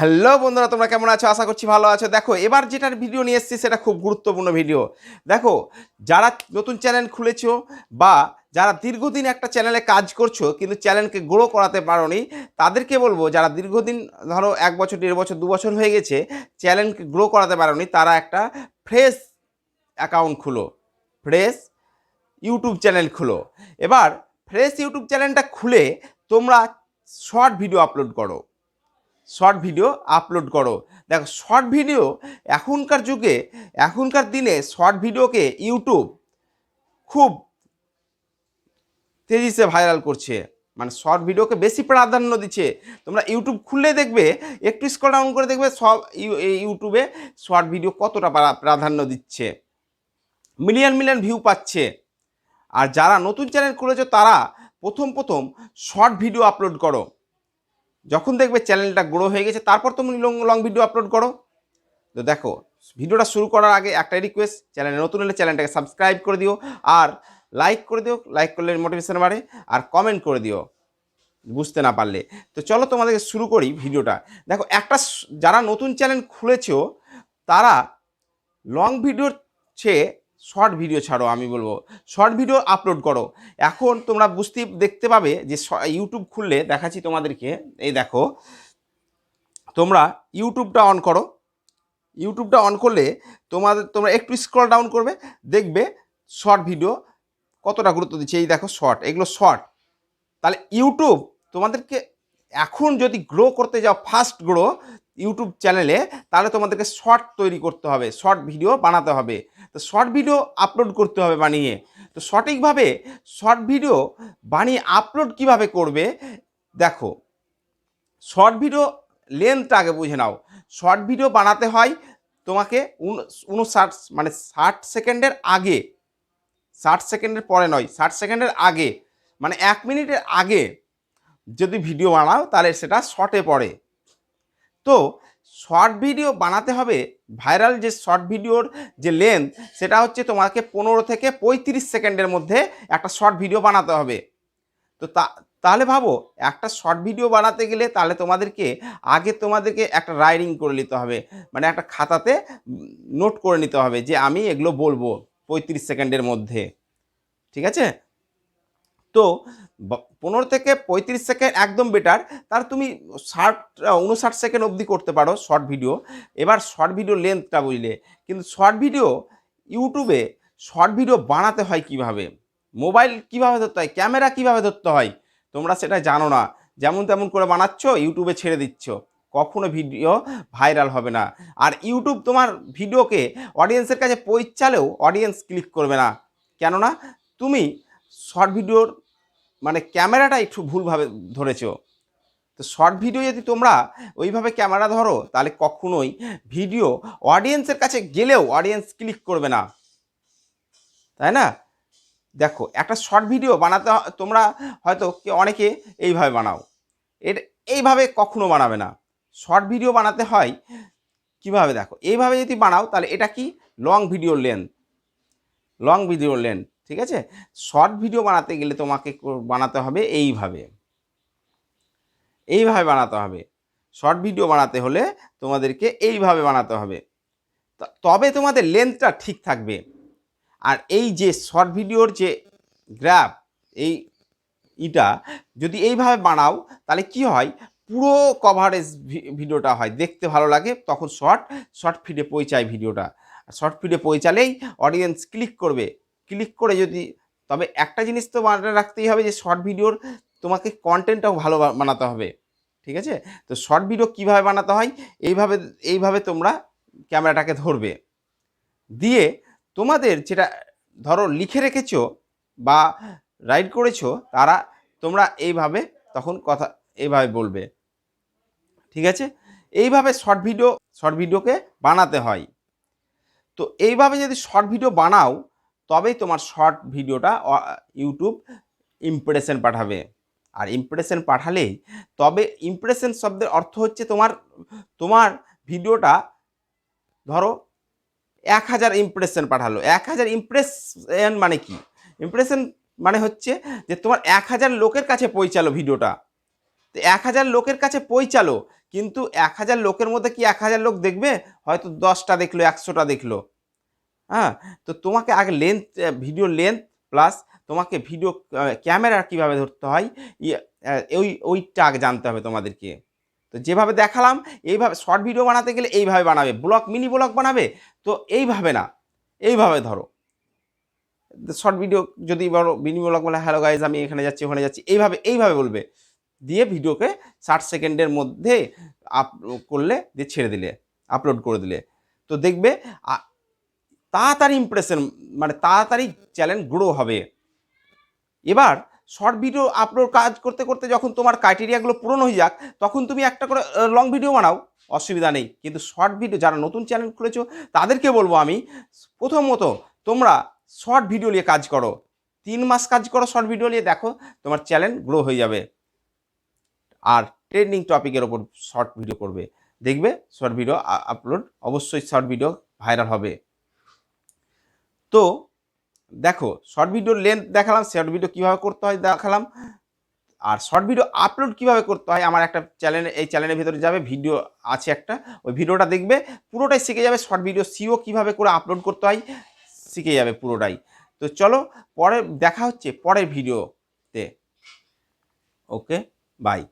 Hello বন্ধুরা, তোমরা কেমন আছো? আশা করছি ভালো আছো। দেখো, এবার যেটার ভিডিও নিয়ে এসেছি, সেটা খুব গুরুত্বপূর্ণ ভিডিও দেখো, যারা নতুন চ্যানেল খুলেছো বা যারা দীর্ঘদিন একটা চ্যানেলে কাজ করছ, কিন্তু চ্যানেলকে গ্রো করাতে পারো পারোনি, তাদেরকে বলব, যারা দীর্ঘদিন, ধরো এক বছর, দেড় বছর, দু বছর হয়ে গেছে চ্যানেলকে গ্রো করাতে পারোনি, তারা একটা ফ্রেশ অ্যাকাউন্ট খুলো। ফ্রেশ ইউটিউব চ্যানেল খুলো। এবার ফ্রেশ ইউটিউব চ্যানেলটা খুলে তোমরা শর্ট ভিডিও আপলোড করো। শর্ট ভিডিও আপলোড করো। দেখো, শর্ট ভিডিও এখনকার যুগে, এখনকার দিনে শর্ট ভিডিওকে ইউটিউব খুব তেজিসে ভাইরাল করছে। মানে শর্ট ভিডিওকে বেশি প্রাধান্য দিচ্ছে। তোমরা ইউটিউব খুললে দেখবে, একটু স্ক্রল ডাউন করে দেখবে সব ইউটিউবে শর্ট ভিডিও কতটা প্রাধান্য দিচ্ছে। মিলিয়ন মিলিয়ন ভিউ পাচ্ছে। আর যারা নতুন চ্যানেল খুলেছো, তারা প্রথম প্রথম শর্ট ভিডিও আপলোড করো। যখন দেখবে চ্যানেলটা গ্রো হয়ে গেছে, তারপর তুমি লং লং ভিডিও আপলোড করো। তো দেখো, ভিডিওটা শুরু করার আগে একটাই রিকোয়েস্ট চ্যানেলে নতুন হলে চ্যানেলটাকে সাবস্ক্রাইব করে দিও, আর লাইক করে দিও লাইক করলে মোটিভেশন বাড়ে, আর কমেন্ট করে দিও, বুঝতে না পারলে। তো চলো তোমাদেরকে শুরু করি ভিডিওটা। দেখো, একটা যারা নতুন চ্যানেল খুলেছো, তারা লং ভিডিওর চেয়ে শর্ট ভিডিও ছাড়ো, আমি বলব। শর্ট ভিডিও আপলোড করো। এখন তোমরা বুঝতে, দেখতে পাবে যে ইউটিউব খুললে দেখাচ্ছি তোমাদেরকে, এই দেখো। তোমরা ইউটিউবটা অন করো। ইউটিউবটা অন করলে তোমাদের তোমরা একটু স্ক্রল ডাউন করবে, দেখবে শর্ট ভিডিও কতটা গুরুত্ব দিচ্ছে। এই দেখো শর্ট এগুলো শর্ট তাহলে ইউটিউব তোমাদেরকে এখন যদি গ্রো করতে যাও ফাস্ট গ্রো ইউটিউব চ্যানেলে তাহলে তোমাদেরকে শর্ট তৈরি করতে হবে শর্ট ভিডিও বানাতে হবে। তো শর্ট ভিডিও আপলোড করতে হবে বানিয়ে। তো সঠিকভাবে শর্ট ভিডিও বানিয়ে আপলোড কীভাবে করবে, দেখো। শর্ট ভিডিও লেন্থটা আগে বুঝে নাও। শর্ট ভিডিও বানাতে হয় তোমাকে উন- উনষাট মানে ষাট সেকেন্ডের আগে। ষাট সেকেন্ডের পরে নয়, ষাট সেকেন্ডের আগে। মানে এক মিনিটের আগে যদি ভিডিও বানাও তাহলে সেটা শর্টে পড়ে। তো শর্ট ভিডিও বানাতে হবে ভাইরাল যে শর্ট ভিডিওর যে লেন্থ সেটা হচ্ছে তোমাকে পনেরো থেকে পঁয়ত্রিশ সেকেন্ডের মধ্যে একটা শর্ট ভিডিও বানাতে হবে। তো তা, তাহলে ভাবো, একটা শর্ট ভিডিও বানাতে গেলে তাহলে তোমাদেরকে, আগে তোমাদেরকে একটা রাইডিং করে নিতে হবে। মানে একটা খাতাতে নোট করে নিতে হবে যে আমি এগুলো বলব পঁয়ত্রিশ সেকেন্ডের মধ্যে। ঠিক আছে? তো পনেরো থেকে পঁয়ত্রিশ সেকেন্ড একদম বেটার তার তুমি ষাট উনষাট সেকেন্ড অবধি করতে পারো শর্ট ভিডিও এবার শর্ট ভিডিও লেন্থটা বুঝলে। কিন্তু শর্ট ভিডিও ইউটিউবে শর্ট ভিডিও বানাতে হয় কীভাবে? মোবাইল কীভাবে ধরতে হয়? ক্যামেরা কীভাবে ধরতে হয়? তোমরা সেটা জানো না। যেমন তেমন করে বানাচ্ছ ইউটিউবে ছেড়ে দিচ্ছ। কখনো ভিডিও ভাইরাল হবে না। আর ইউটিউব তোমার ভিডিওকে অডিয়েন্সের কাছে পৌঁছালেও অডিয়েন্স ক্লিক করবে না। কেননা তুমি শর্ট ভিডিওর মানে ক্যামেরাটা একটু ভুলভাবে ধরেছ। তো শর্ট ভিডিও যদি তোমরা ওইভাবে ক্যামেরা ধরো, তাহলে কখনোই ভিডিও অডিয়েন্সের কাছে গেলেও অডিয়েন্স ক্লিক করবে না। তাই না? দেখো, একটা শর্ট ভিডিও বানাতে তোমরা হয়তো অনেকে এইভাবে বানাও। এর, এইভাবে কখনো বানাবে না। শর্ট ভিডিও বানাতে হয়, কীভাবে দেখো? এইভাবে যদি বানাও, তাহলে এটা কি? Long video length long video length ঠিক আছে? শর্ট ভিডিও বানাতে গেলে তোমাকে বানাতে হবে এইভাবে। এইভাবে বানাতে হবে। শর্ট ভিডিও বানাতে হলে তোমাদেরকে এইভাবে বানাতে হবে। তবে তোমাদের লেন্থটা ঠিক থাকবে। আর এই যে শর্ট ভিডিওর যে গ্রাফ এই ইটা, যদি এইভাবে বানাও, তাহলে কি হয়? পুরো কভারেজ ভিডিওটা হয়। দেখতে ভালো লাগে, তখন শর্ট শর্ট ফিডে পৌঁছায় ভিডিওটা শর্ট ফিডে পৌঁছালেই অডিয়েন্স ক্লিক করবে। ক্লিক করে যদি, তবে একটা জিনিস তো মাথায় রাখতেই হবে যে শর্ট ভিডিওর তোমাকে কন্টেন্টটাও ভালো বানাতে হবে, ঠিক আছে? তো শর্ট ভিডিও কীভাবে বানাতে হয়? এইভাবে এইভাবে তোমরা ক্যামেরাটাকে ধরবে। দিয়ে তোমাদের যেটা, ধরো লিখে রেখেছো বা রাইড করেছ, তারা তোমরা এইভাবে তখন কথা, এইভাবে বলবে, ঠিক আছে? এইভাবে শর্ট ভিডিও শর্ট ভিডিওকে বানাতে হয়। তো এইভাবে যদি শর্ট ভিডিও বানাও তবেই তোমার শর্ট ভিডিওটা ইউটিউব ইমপ্রেশন পাঠাবে। আর ইমপ্রেশন পাঠালেই তবে ইমপ্রেশন শব্দের অর্থ হচ্ছে তোমার তোমার ভিডিওটা ধরো এক হাজার ইমপ্রেশন পাঠালো। এক হাজার ইমপ্রেশন মানে কি? ইমপ্রেশন মানে হচ্ছে যে তোমার এক হাজার লোকের কাছে পৌঁছালো ভিডিওটা। তো এক হাজার লোকের কাছে পৌঁছালো, কিন্তু এক হাজার লোকের মধ্যে কি এক হাজার লোক দেখবে? হয়তো দশটা দেখল, একশোটা দেখল। হ্যাঁ? তো তোমাকে আগে লেন্থ ভিডিও লেন্থ প্লাস তোমাকে ভিডিও ক্যামেরা কীভাবে ধরতে হয় ওই, ওইটা আগে জানতে হবে তোমাদেরকে। তো যেভাবে দেখালাম, এইভাবে শর্ট ভিডিও বানাতে গেলে এইভাবে বানাবে ব্লগ মিনি ব্লগ বানাবে, তো এইভাবে না, এইভাবে ধরো। শর্ট ভিডিও যদি বলো মিনি ব্লগ বলে হ্যালো গাইজ আমি এখানে যাচ্ছি, ওখানে যাচ্ছি, এইভাবে এইভাবে বলবে। দিয়ে ভিডিওকে ষাট সেকেন্ডের মধ্যে আপ করলে, দিয়ে ছেড়ে দিলে আপলোড করে দিলে। তো দেখবে তাড়াতাড়ি ইমপ্রেশন মানে তাড়াতাড়ি চ্যানেল গ্রো হবে। এবার শর্ট ভিডিও আপলোড কাজ করতে করতে যখন তোমার ক্রাইটেরিয়াগুলো পূরণ হয়ে যাক, তখন তুমি একটা করে লং ভিডিও বানাও, অসুবিধা নেই। কিন্তু শর্ট ভিডিও যারা নতুন চ্যানেল খুলেছো, তাদেরকে বলব আমি, প্রথমত তোমরা শর্ট ভিডিও নিয়ে কাজ করো। তিন মাস কাজ করো শর্ট ভিডিও নিয়ে, দেখো তোমার চ্যানেল গ্রো হয়ে যাবে। আর ট্রেন্ডিং টপিকের ওপর শর্ট ভিডিও করবে। দেখবে শর্ট ভিডিও আপলোড অবশ্যই শর্ট ভিডিও ভাইরাল হবে। তো দেখো শর্ট ভিডিওর লেন্থ দেখালাম শর্ট ভিডিও কীভাবে করতে হয় দেখালাম। আর শর্ট ভিডিও আপলোড কীভাবে করতে হয়, আমার একটা চ্যানেলে এই চ্যানেলের ভিতরে যাবে ভিডিও আছে একটা, ওই ভিডিওটা দেখবে, পুরোটাই শিখে যাবে শর্ট ভিডিও সিও কীভাবে করে আপলোড করতে হয়, শিখে যাবে পুরোটাই। তো চলো, পরে দেখা হচ্ছে পরের ভিডিওতে ওকে বাই